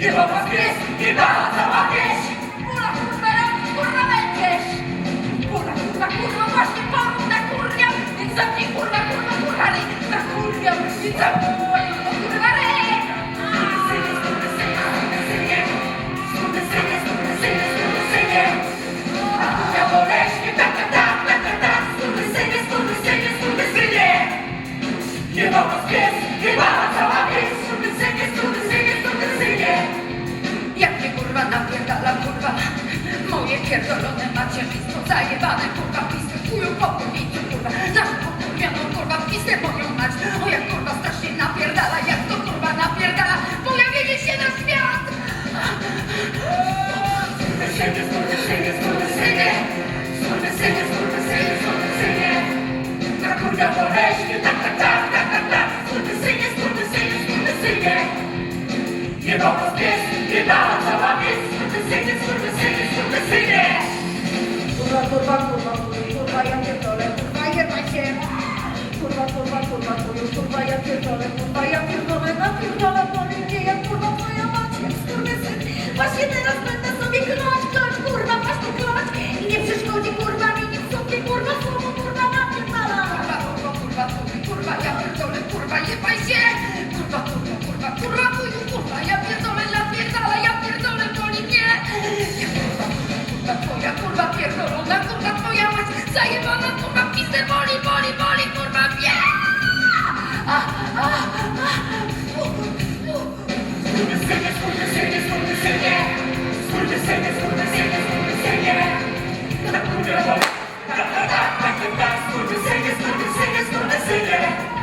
Nie ma was pies, nie da załapiesz! Kurwa, kurwa, robisz, kurwa, będziesz! Kurwa, kurwa, kurwa, właśnie porównaj, kurwa! Więc zamknij, kurwa, kurwa, kurwa, ale na kurwa, więc zamknij! Pierdolone macierzyństwo, zajebane kurwa pisy, chuju po kurwicu kurwa, na kurwioną kurwa pisę moją mać, o jak kurwa strasznie napierdala, jak to kurwa napierdala, pojawienie się na świat! Skurwysynie, skurwysynie, skurwysynie, skurwysynie, skurwysynie, skurwysynie, na kurwa poweźmie, tak, tak, tak, tak, tak, tak, skurwysynie, skurwysynie, skurwysynie, Jeba was pies, jeba cała wieś, skurwysynie, skurwysynie, Kurwa, kurwa, kurwa, kurwa, kurwa, kurwa, ja pierdolę, napierdala, ja pierdolę, boli mnie! Ja kurwa, kurwa, kurwa, twoja, kurwa, pierdolona, kurwa, twoja mać, zajebana, kurwa, pizdę, boli, boli, boli, kurwa, wie! A, a, a, u, u. Kurwa!